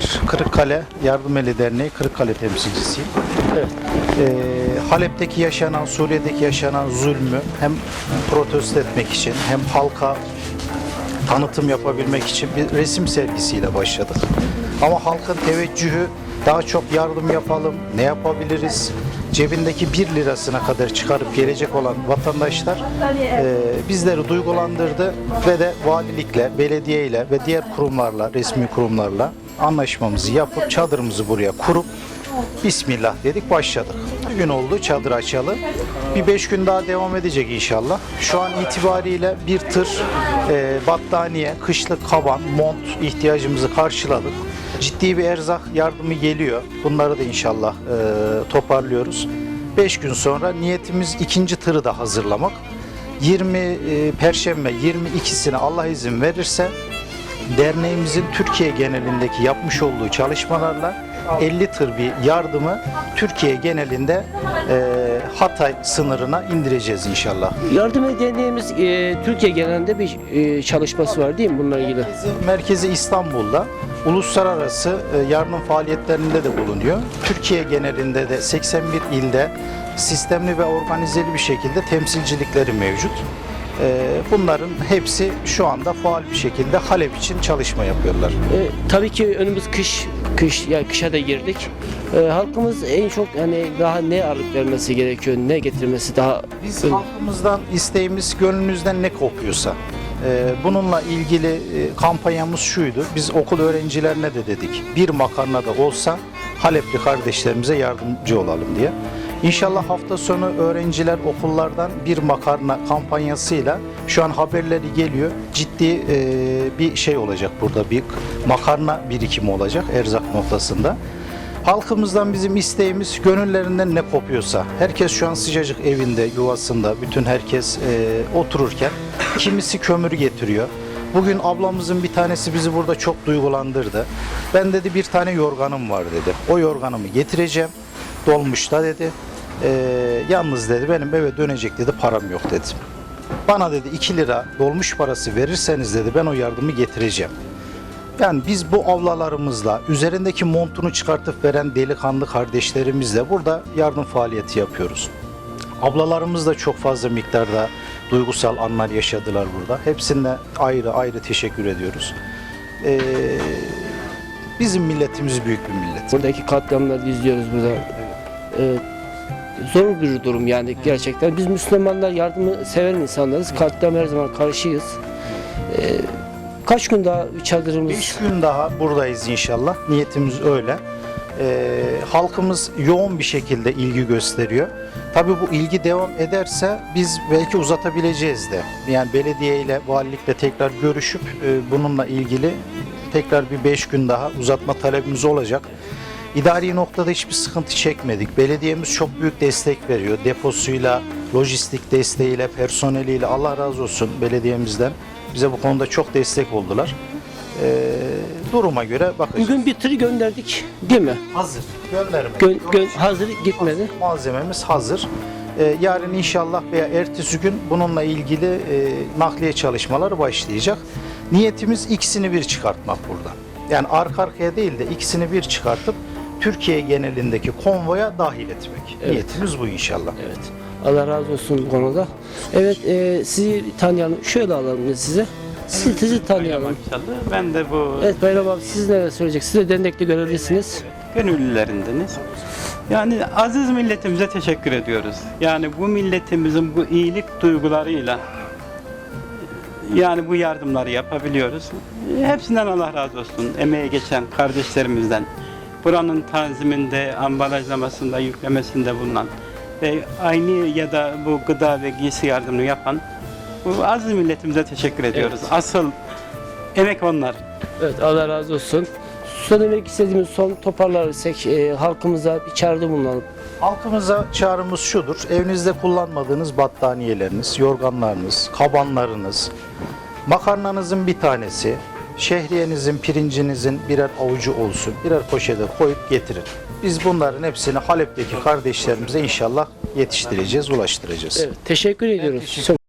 Çakır, Kırıkkale Yardım Eli Derneği Kırıkkale temsilcisiyim. Evet. Ee, Halep'teki yaşanan, Suriye'deki yaşanan zulmü hem protesto etmek için hem halka tanıtım yapabilmek için bir resim sergisiyle başladık. Ama halkın teveccühü daha çok yardım yapalım, ne yapabiliriz? Cebindeki 1 lirasına kadar çıkarıp gelecek olan vatandaşlar e, bizleri duygulandırdı ve de valilikle, belediyeyle ve diğer kurumlarla, resmi kurumlarla anlaşmamızı yapıp çadırımızı buraya kurup Bismillah dedik başladık. Bir gün oldu çadır açalı. Bir beş gün daha devam edecek inşallah. Şu an itibariyle bir tır e, battaniye, kışlık kaban, mont ihtiyacımızı karşıladık. Ciddi bir erzak yardımı geliyor. Bunları da inşallah e, toparlıyoruz. 5 gün sonra niyetimiz ikinci tırı da hazırlamak. 20 e, Perşembe 22'sine Allah izin verirse derneğimizin Türkiye genelindeki yapmış olduğu çalışmalarla 50 tır bir yardımı Türkiye genelinde e, Hatay sınırına indireceğiz inşallah. Yardım Derneğimiz e, Türkiye genelinde bir e, çalışması var değil mi bununla ilgili? Merkezi, İstanbul'da uluslararası e, yardım faaliyetlerinde de bulunuyor. Türkiye genelinde de 81 ilde sistemli ve organizeli bir şekilde temsilcilikleri mevcut. E, Bunların hepsi şu anda faal bir şekilde Halep için çalışma yapıyorlar. E, tabii ki önümüz kış, kış yani kışa da girdik. E, halkımız en çok hani daha ne ağırlık vermesi gerekiyor, ne getirmesi daha Biz halkımızdan isteğimiz gönlünüzden ne kopuyorsa. e, Bununla ilgili e, kampanyamız şuydu. Biz okul öğrencilerine de dedik. Bir makarna da olsa Halepli kardeşlerimize yardımcı olalım diye. İnşallah hafta sonu öğrenciler okullardan bir makarna kampanyasıyla şu an haberleri geliyor. Ciddi e, bir şey olacak burada bir makarna birikimi olacak erzak noktasında. Halkımızdan bizim isteğimiz gönüllerinden ne kopuyorsa. Herkes şu an sıcacık evinde, yuvasında, bütün herkes e, otururken kimisi kömür getiriyor. Bugün ablamızın bir tanesi bizi burada çok duygulandırdı. Ben dedi bir tane yorganım var dedi. O yorganımı getireceğim. Dolmuşta dedi. E, yalnız dedi benim eve dönecek dedi param yok dedi. Bana dedi 2 lira dolmuş parası verirseniz dedi ben o yardımı getireceğim. Yani biz bu avlalarımızla, üzerindeki montunu çıkartıp veren delikanlı kardeşlerimizle burada yardım faaliyeti yapıyoruz. Ablalarımız da çok fazla miktarda duygusal anlar yaşadılar burada. Hepsine ayrı ayrı teşekkür ediyoruz. Ee, bizim milletimiz büyük bir millet. buradaki katliamları izliyoruz burada. E, zor bir durum yani gerçekten. Biz Müslümanlar yardımı seven insanlarız. Katliam her zaman karşıyız. E, kaç gün daha çadırımız 5 gün daha buradayız inşallah. Niyetimiz öyle. Ee, halkımız yoğun bir şekilde ilgi gösteriyor. Tabii bu ilgi devam ederse biz belki uzatabileceğiz de. Yani belediye ile valilikle tekrar görüşüp e, bununla ilgili tekrar bir 5 gün daha uzatma talebimiz olacak. İdari noktada hiçbir sıkıntı çekmedik. Belediyemiz çok büyük destek veriyor. Deposuyla, lojistik desteğiyle, personeliyle Allah razı olsun belediyemizden. Bize bu konuda çok destek oldular. Ee, duruma göre bakacağız. Bugün bir tır gönderdik değil mi? hazır. Gönderme. Gö- gö- hazır gitmedi. Malzememiz hazır. Ee, yarın inşallah veya ertesi gün bununla ilgili e, nakliye çalışmaları başlayacak. Niyetimiz ikisini bir çıkartmak burada. Yani arka arkaya değil de ikisini bir çıkartıp Türkiye genelindeki konvoya dahil etmek. Evet. Niyetimiz bu inşallah. Evet. Allah razı olsun bu konuda. Evet e, sizi tanıyalım. Şöyle alalım size. Sizi, sizi tanıyalım. İnşallah. Ben de bu Evet Bayram abi siz neler söyleyeceksiniz? Siz de dernekte görevlisiniz. gönüllülerindeniz. Yani aziz milletimize teşekkür ediyoruz. Yani bu milletimizin bu iyilik duygularıyla yani bu yardımları yapabiliyoruz. Hepsinden Allah razı olsun. Emeğe geçen kardeşlerimizden. Buranın tanziminde, ambalajlamasında, yüklemesinde bulunan ve aynı ya da bu gıda ve giysi yardımını yapan bu aziz milletimize teşekkür ediyoruz. Asıl emek onlar. Evet Allah razı olsun. Söylemek istediğimiz son toparlarsak e, halkımıza bir çağrıda bulunalım. Halkımıza çağrımız şudur. Evinizde kullanmadığınız battaniyeleriniz, yorganlarınız, kabanlarınız, makarnanızın bir tanesi, şehriyenizin, pirincinizin birer avucu olsun. Birer poşete koyup getirin. Biz bunların hepsini Halep'teki kardeşlerimize inşallah yetiştireceğiz, ulaştıracağız. Evet teşekkür ediyoruz. teşekkür